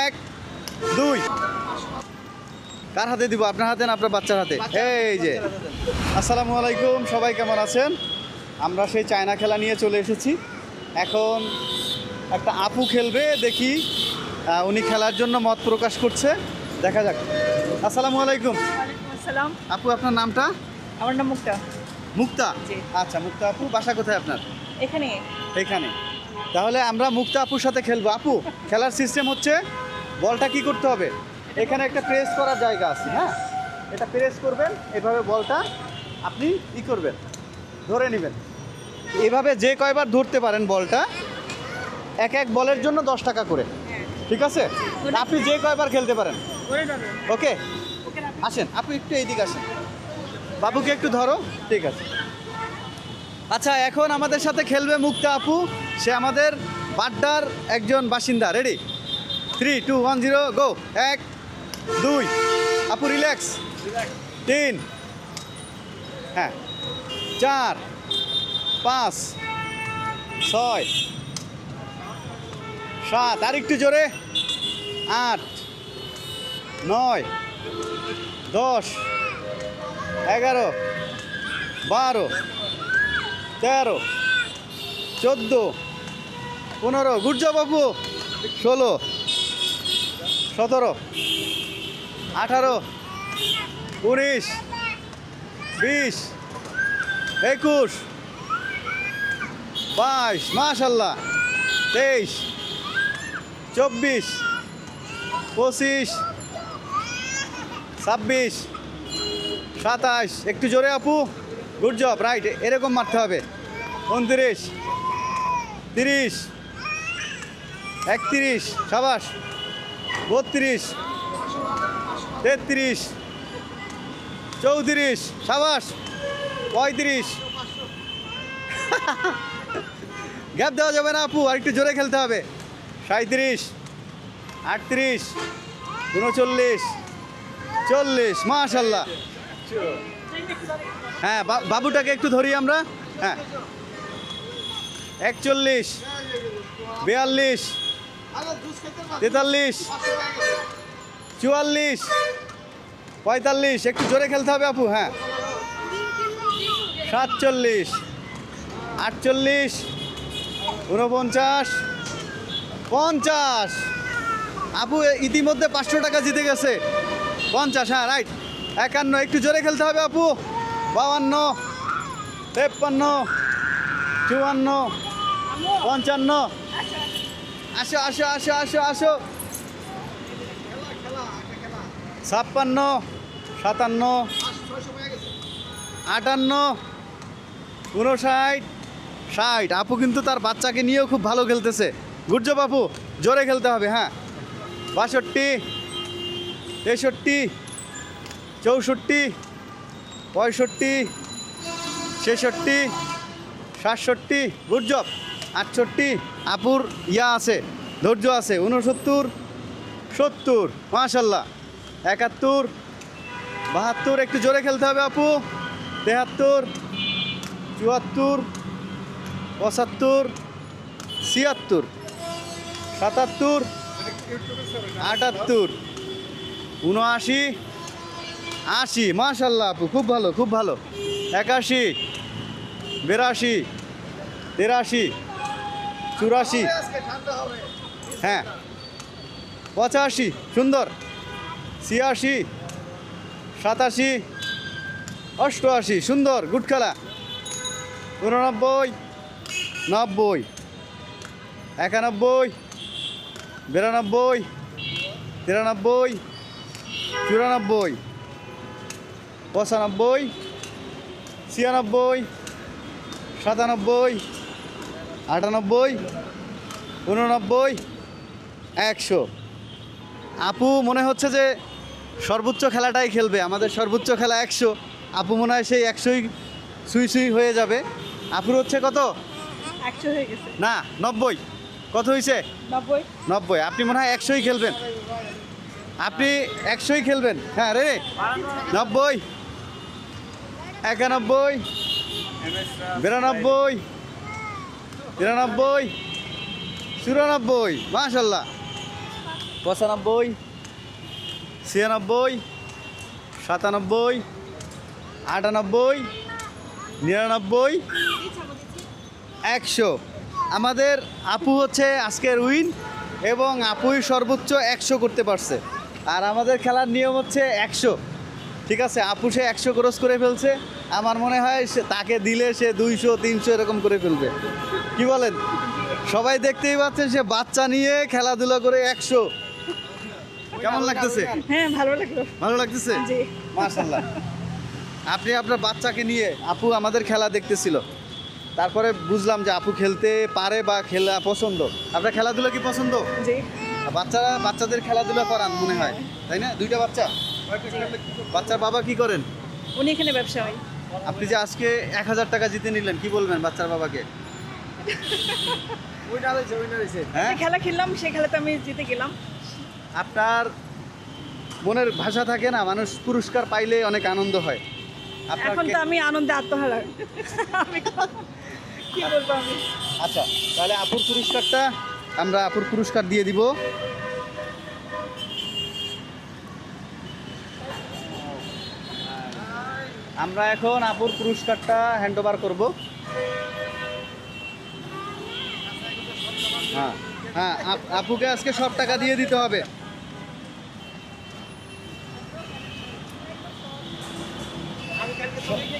এক দুই। কার হাতে দিব? আপনার হাতে না আপনার বাচ্চার হাতে? এই যে। আসসালামু আলাইকুম সবাই কেমন আছেন? আমরা সেই চায়না খেলা নিয়ে চলে এসেছি। এখন একটা আপু খেলবে দেখি উনি খেলার জন্য মত প্রকাশ করছে। দেখা যাক। আসসালামু আলাইকুম। আসসালাম। আপু আপনার নামটা? আমার নাম মুক্তা। মুক্তা? আচ্ছা মুক্তা আপু বাসা কোথায় আপনার? এখানে। এখানে। তাহলে আমরা মুক্তা আপুর সাথে খেলব। আপু খেলার সিস্টেম হচ্ছে বলটা কি করতে হবে? এখানে একটা প্রেস করার জায়গা আছে হ্যাঁ? এটা প্রেস করবেন এভাবে বলটা আপনি ই করবেন ধরে নেবেন। এভাবে যে কয়বার ধরতে পারেন বলটা এক এক বলের জন্য দশ টাকা করে। ঠিক আছে? আপনি যে কয়বার খেলতে পারেন? ওকে? ওকে আসেন আপনি একটু এইদিকে আসেন। বাবুকে একটু ধরো ঠিক আছে। আচ্ছা এখন আমাদের সাথে খেলবে মুক্তা আপু। সে আমাদের বাড্ডার একজন বাসিন্দা। Ready three two one zero go এক, দুই। আপু রিল্যাক্স তিন হ্যাঁ চার, পাঁচ, ছয়, সাত, আর একটু জোরে। আট, নয়, দশ, এগারো, বারো, তেরো, চোদ্দ পনেরো গুর্জা বাবু ষোলো, সতেরো, আঠারো, উনিশ, বিশ, একুশ, বাইশ, মাশাল্লাহ, তেইশ, চব্বিশ, পঁচিশ, ছাব্বিশ, সাতাশ। একটু জোরে আপু। গুড জব রাইট এরকম মারতে হবে। উনত্রিশ, তিরিশ একত্রিশ, সাবাস। বত্রিশ, তেত্রিশ, চৌত্রিশ, সাবাস। পঁয়ত্রিশ। গ্যাপ দেওয়া যাবে না আপু, আর একটু জোরে খেলতে হবে। সাঁত্রিশ আটত্রিশ, উনচল্লিশ, চল্লিশ, মাশাল্লাহ। হ্যাঁ বাবুটাকে একটু ধরি আমরা। হ্যাঁ। একচল্লিশ, বিয়াল্লিশ তেতাল্লিশ। চুয়াল্লিশ। পঁয়তাল্লিশ। একটু জোরে খেলতে হবে, আপু হ্যাঁ। সাতচল্লিশ। আটচল্লিশ। ঊনপঞ্চাশ। পঞ্চাশ। আপু ইতিমধ্যে পাঁচশো টাকা জিতে গেছে। পঞ্চাশ হ্যাঁ রাইট। একান্ন, একটু জোরে খেলতে হবে, আপু। বাউান্ন তেপ্পান্ন। চুয়ান্ন। পঞ্চান্ন। আসো আসো আসো আসো আসো। ছাপ্পান্ন, সাতান্ন, আটান্ন উনষাট ষাট। আপু কিন্তু তার বাচ্চাকে নিয়েও খুব ভালো খেলতেছে। গুড জব আপু, জোরে খেলতে হবে হ্যাঁ। বাষট্টি, তেষট্টি, চৌষট্টি, পঁয়ষট্টি, ছেষট্টি, সাতষট্টি। গুড জব আটষট্টি, আপুর ইয়া আছে, ধৈর্য আছে উনসত্তর সত্তর, মাশাল্লাহ, একাত্তর, বাহাত্তর, একটু জোরে খেলতে হবে আপু, তেহাত্তর, চুয়াত্তর, পঁচাত্তর, ছিয়াত্তর, সাতাত্তর, আটাত্তর উনআশি আশি, মাশাল্লাহ আপু, খুব ভালো খুব ভালো, একাশি, বিরাশি, তিরাশি চুরাশি। হ্যাঁ। পঁচাশি, সুন্দর। ছিয়াশি, সাতাশি, অষ্টআশি, সুন্দর, গুড খেলা। উননব্বই, নব্বই, একানব্বই, বিরানব্বই, তিরানব্বই, চুরানব্বই, পঁচানব্বই, ছিয়ানব্বই, সাতানব্বই আটানব্বই উননব্বই একশো। আপু মনে হচ্ছে যে সর্বোচ্চ খেলাটাই খেলবে। আমাদের সর্বোচ্চ খেলা একশো। আপু মনে হয় সেই একশোই সুই সুই হয়ে যাবে। আপুর হচ্ছে কত? একশো হয়ে গেছে। না নব্বই। কত হয়েছে নব্বই। নব্বই। আপনি মনে হয় একশোই খেলবেন। আপনি একশোই খেলবেন। হ্যাঁ রে। নব্বই একানব্বই বিরানব্বই তিরানব্বই, চুরানব্বই, মাশাল্লাহ। পঁচানব্বই, ছিয়ানব্বই, সাতানব্বই, আটানব্বই, নিরানব্বই, একশো। আমাদের আপু হচ্ছে আজকের উইন এবং আপুই সর্বোচ্চ একশো করতে পারছে। আর আমাদের খেলার নিয়ম হচ্ছে একশো। ঠিক আছে, আপু সে একশো ক্রস করে ফেলছে। আমার মনে হয় সে তাকে দিলে সে দুইশো তিনশো এরকম করে ফেলবে। কি বলেন? সবাই দেখতেই পাচ্ছেন সে বাচ্চা নিয়ে খেলাধুলা করে একশো। কেমন লাগতেছে? হ্যাঁ ভালো লাগল। ভালো লাগতেছে? জি। মাশাল্লাহ আপনি আপনার বাচ্চাকে নিয়ে আপু আমাদের খেলা দেখতেছিল। তারপরে বুঝলাম যে আপু খেলতে পারে বা খেলা পছন্দ। আপনার খেলাধুলা কি পছন্দ? বাচ্চারা বাচ্চাদের খেলাধুলা করান মনে হয়। তাই না? দুইটা বাচ্চা? বাচ্চার বাবা কি করেন? উনি এখানে ব্যবসায়ী। আপনি যে আজকে এক হাজার টাকা জিতে নিলেন কি বলবেন বাচ্চার বাবাকে? হ্যাঁ? খেলা খেললাম সেই খেলাতে আমি জিতে গেলাম। আপনার মনের ভাষা থাকে না মানুষ পুরস্কার পাইলে অনেক আনন্দ হয়। আপনার এখন তো আমি আনন্দে আত্মহারা। কি বলব আমি? আচ্ছা তাহলে আপুর পুরস্কারটা আমরা আপুর পুরস্কার দিয়ে দিব। আমরা এখন আপুর পুরস্কারটা হ্যান্ড ওভার করব। হ্যাঁ হ্যাঁ আপ- আপুকে আজকে সব টাকা দিয়ে দিতে হবে।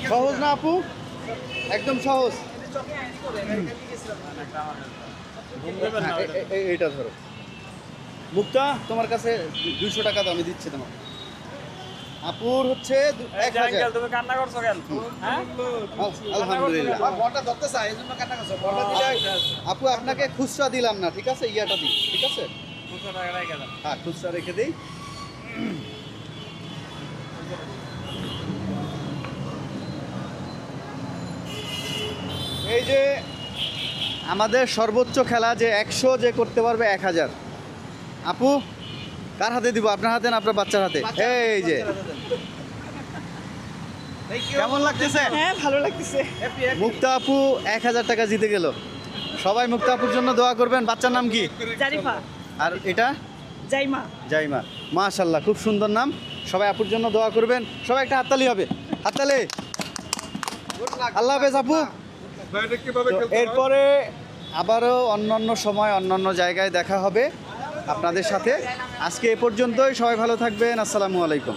সহজ না আপু? একদম সহজ। হ্যাঁ, এইটা ধরো। মুক্তা তোমার কাছে দুশো টাকা দাও আমি দিচ্ছি তোমার আপুর হচ্ছে দু- এক হাজার। তুমি কান্না করছ কেন? হ্যাঁ? আল- আলহামদুলিল্লাহ আপু আপনাকে খুচরা দিলাম না ঠিক আছে? ইয়াটা দিই ঠিক আছে? দুশো টাকা রেখে দাও। হ্যাঁ খুচরা রেখে দিই। এই যে আমাদের সর্বোচ্চ খেলা যে একশো যে করতে পারবে এক হাজার। আপু কার হাতে দিব? আপনার হাতে না আপনার বাচ্চার হাতে? এই যে কেমন লাগতেছে? হ্যাঁ ভালো লাগতেছে। মুক্তা আপু এক হাজার টাকা জিতে গেল। সবাই মুক্তা আপুর জন্য দোয়া করবেন। বাচ্চার নাম কি? জারিফা। আর এটা? জাইমা। জাইমা। মাশাল্লাহ খুব সুন্দর নাম। সবাই আপুর জন্য দোয়া করবেন। সবাই একটা হাততালি হবে। হাততালি। আল্লাহ হাফেজ আপু। এরপরে আবারও অন্যান্য সময় অন্যান্য জায়গায় দেখা হবে আপনাদের সাথে। আজকে এ পর্যন্তই। সবাই ভালো থাকবেন। আসসালামু আলাইকুম।